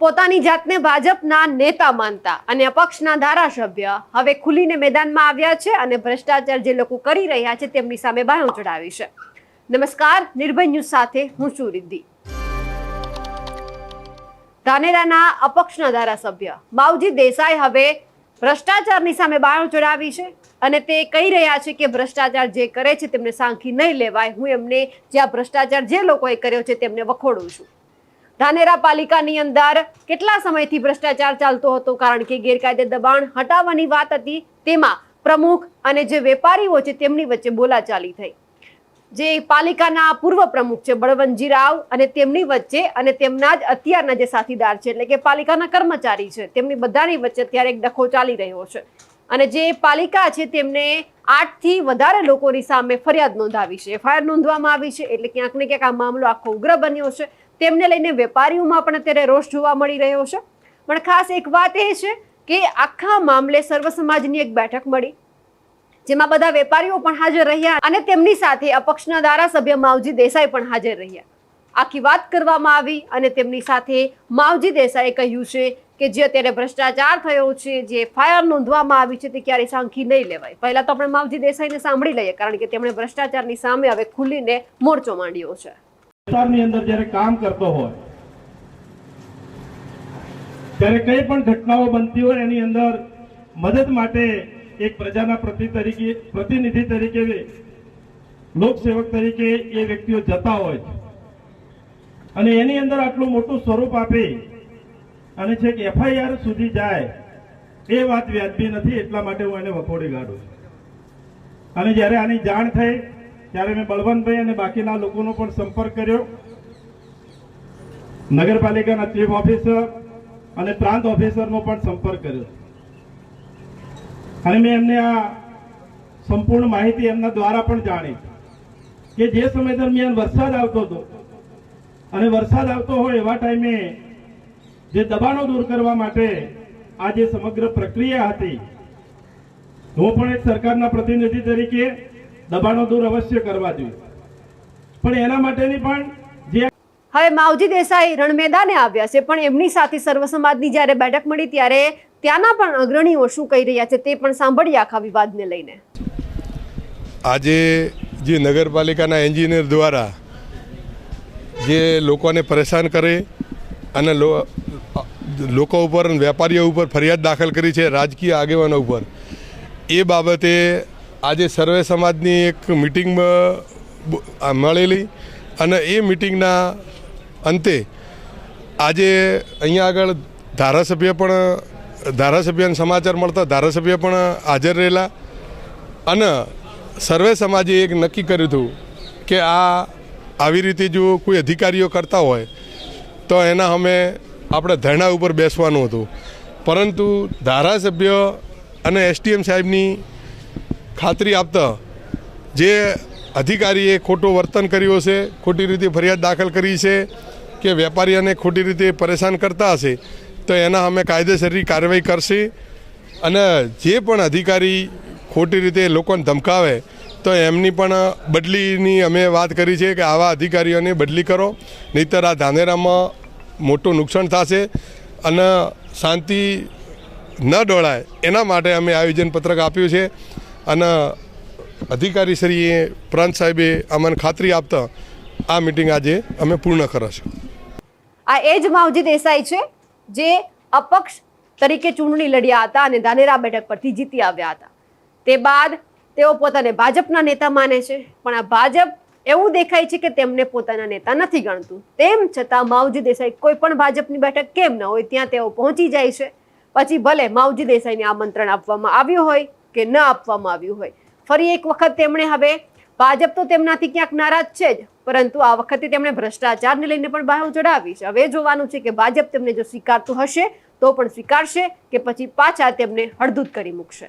પોતાની જાતને ભાજપના નેતા માનતા અને અપક્ષના ધારાસભ્ય હવે ખુલીને મેદાનમાં આવ્યા છે અને ભ્રષ્ટાચાર જે લોકો કરી રહ્યા છે તેમની સામે બાયો ચડાવી છે. નમસ્કાર, નિર્ભય ન્યૂઝ સાથે હું છું રિદ્ધિ. ધાનેરાના અપક્ષના ધારાસભ્ય માવજી દેસાઈ હવે ભ્રષ્ટાચારની સામે બાયો ચડાવી છે અને તે કહી રહ્યા છે કે ભ્રષ્ટાચાર જે કરે છે તેમને સાંખી નહીં લેવાય. હું એમને જે આ ભ્રષ્ટાચાર જે લોકોએ કર્યો છે તેમને વખોડું છું. ધાનેરા પાલિકાની અંદર કેટલા સમયથી ભ્રષ્ટાચાર ચાલતો હતો? કારણ કે ગેરકાયદે દબાણ હટાવવાની વાત હતી. તેમાં પ્રમુખ અને જે વેપારીઓ છે, તેમની વચ્ચે બોલાચાલી થઈ. જે પાલિકાના પૂર્વ પ્રમુખ છે, બળવંતજી રાવ અને તેમની વચ્ચે અને તેમના જ અત્યારના જે સાથીદાર છે, એટલે કે પાલિકાના કર્મચારી છે, તેમની બધાની વચ્ચે અત્યારે એક ડખો ચાલી રહ્યો છે. અને જે પાલિકા છે તેમને આઠથી વધારે લોકોની સામે ફરિયાદ નોંધાવી છે. એફઆઈઆર નોંધવામાં આવી છે એટલે ક્યાંક ને ક્યાંક આ મામલો આખો ઉગ્ર બન્યો છે. તેમને લઈને વેપારીઓમાં પણ અત્યારે રોષ જોવા મળી રહ્યો છે. પણ ખાસ એક વાત એ છે કે આખા મામલે સર્વ સમાજની એક બેઠક મળી, જેમાં બધા વેપારીઓ પણ હાજર રહ્યા અને તેમની સાથે અપક્ષના ધારાસભ્ય માવજી દેસાઈ પણ હાજર રહ્યા. આખી વાત કરવામાં આવી અને તેમની સાથે માવજી દેસાઈએ કહ્યું છે કે જે અત્યારે ભ્રષ્ટાચાર થયો છે, જે એફઆઈઆર નોંધવામાં આવી છે, તે ક્યારેય સાંખી નહીં લેવાય. પહેલા તો આપણે માવજી દેસાઈને સાંભળી લઈએ, કારણ કે તેમણે ભ્રષ્ટાચારની સામે હવે ખુલીને મોરચો માંડ્યો છે. વિસ્તારની અંદર જ્યારે કામ કરતો હોય, ત્યારે કઈ પણ ઘટનાઓ બનતી હોય, એની અંદર મદદ માટે એક પ્રજાના પ્રતિ તરીકે, પ્રતિનિધિ તરીકે, લોકસેવક તરીકે એ વ્યક્તિઓ જતા હોય અને એની અંદર આટલું મોટું સ્વરૂપ આપી અને છેક એફઆઈઆર સુધી જાય, એ વાત વ્યાજબી નથી, એટલા માટે હું એને વખોડી કાઢું છું. અને જ્યારે આની જાણ થઈ, ત્યારે મેં બળવંતભાઈ અને બાકીના લોકોનો પણ સંપર્ક કર્યો. નગરપાલિકાના ચીફ ઓફિસર અને પ્રાંત ઓફિસરનો પણ સંપર્ક કર્યો. અને મેં એમને આ સંપૂર્ણ માહિતી એમના દ્વારા પણ જાણી કે જે સમય દરમિયાન વરસાદ આવતો હતો, અને વરસાદ આવતો હોય એવા ટાઈમે જે દબાણો દૂર કરવા માટે આ જે સમગ્ર પ્રક્રિયા હતી હું પણ એક સરકારના પ્રતિનિધિ તરીકે દબાણો દૂર અવશ્ય કરવા જોઈએ. પણ એના માટેની પણ જે હવે માવજી દેસાઈ રણમેદાને આવ્યા છે પણ એમની સાથે સર્વ સમાજની જ્યારે બેઠક મળી ત્યારે ત્યાંના પણ અગ્રણીઓ શું કહી રહ્યા છે તે પણ સાંભળીએ આખા વિવાદને લઈને. આજે જે નગરપાલિકાના એન્જિનિયર દ્વારા જે લોકોને પરેશાન કરે અને લો- લોકો ઉપર અને વેપારીઓ ઉપર ફરિયાદ દાખલ કરી છે રાજકીય આગેવાનો ઉપર. એ બાબતે આજે સર્વે સમાજની એક મિટિંગમાં મળેલી અને એ મિટિંગના અંતે આજે અહીંયા આગળ ધારાસભ્ય પણ, ધારાસભ્યને સમાચાર મળતા ધારાસભ્ય પણ હાજર રહેલા અને સર્વે સમાજે એક નક્કી કર્યું હતું કે આ આવી રીતે જો કોઈ અધિકારીઓ કરતા હોય તો એના અમે આપણે ધરણા ઉપર બેસવાનું હતું. પરંતુ ધારાસભ્ય અને એસટીએમ સાહેબની ખાતરી આપતા જે અધિકારીએ ખોટું વર્તન કર્યું હશે, ખોટી રીતે ફરિયાદ દાખલ કરી છે કે વેપારીઓને ખોટી રીતે પરેશાન કરતા હશે, તો એના અમે કાયદેસરની કાર્યવાહી કરશે. અને જે પણ અધિકારી ખોટી રીતે લોકોને ધમકાવે, તો એમની પણ બદલીની અમે વાત કરી છે કે આવા અધિકારીઓને બદલી કરો. નહીંતર આ ધાનેરામાં મોટું નુકસાન થશે અને શાંતિ ન ડોળાય. એના માટે અમે આયોજન પત્રક આપ્યું છે અને અધિકારીશ્રીએ પ્રાંત સાહેબે અમને ખાતરી આપતા આ મિટિંગ આજે અમે પૂર્ણ કરશું આ એ જ માવજી દેસાઈ છે જે અપક્ષ તરીકે ચૂંટણી લડ્યા હતા અને ધાનેરા બેઠક પરથી જીતી આવ્યા હતા. તે બાદ તેઓ પોતાને ભાજપના નેતા માને છે. પણ આ ભાજપ એવું દેખાય છે કે તેમને પોતાના નેતા નથી ગણતું. તેમ છતાં માવજી દેસાઈ કોઈ પણ ભાજપની બેઠક કેમ ન હોય, ત્યાં તેઓ પહોંચી જાય છે. પછી ભલે માવજી દેસાઈને આમંત્રણ આપવામાં આવ્યું હોય કે ન આપવામાં આવ્યું હોય, ફરી એક વખત તેમણે હવે, ભાજપ તો તેમનાથી ક્યાંક નારાજ છે જ, પરંતુ આ વખતે તેમણે ભ્રષ્ટાચારને લઈને પણ બહાર ચડાવી છે. હવે જોવાનું છે કે ભાજપ તેમને જો સ્વીકારતું હશે, તો પણ સ્વીકારશે કે પછી પાછા તેમને હળદૂત કરી મૂકશે.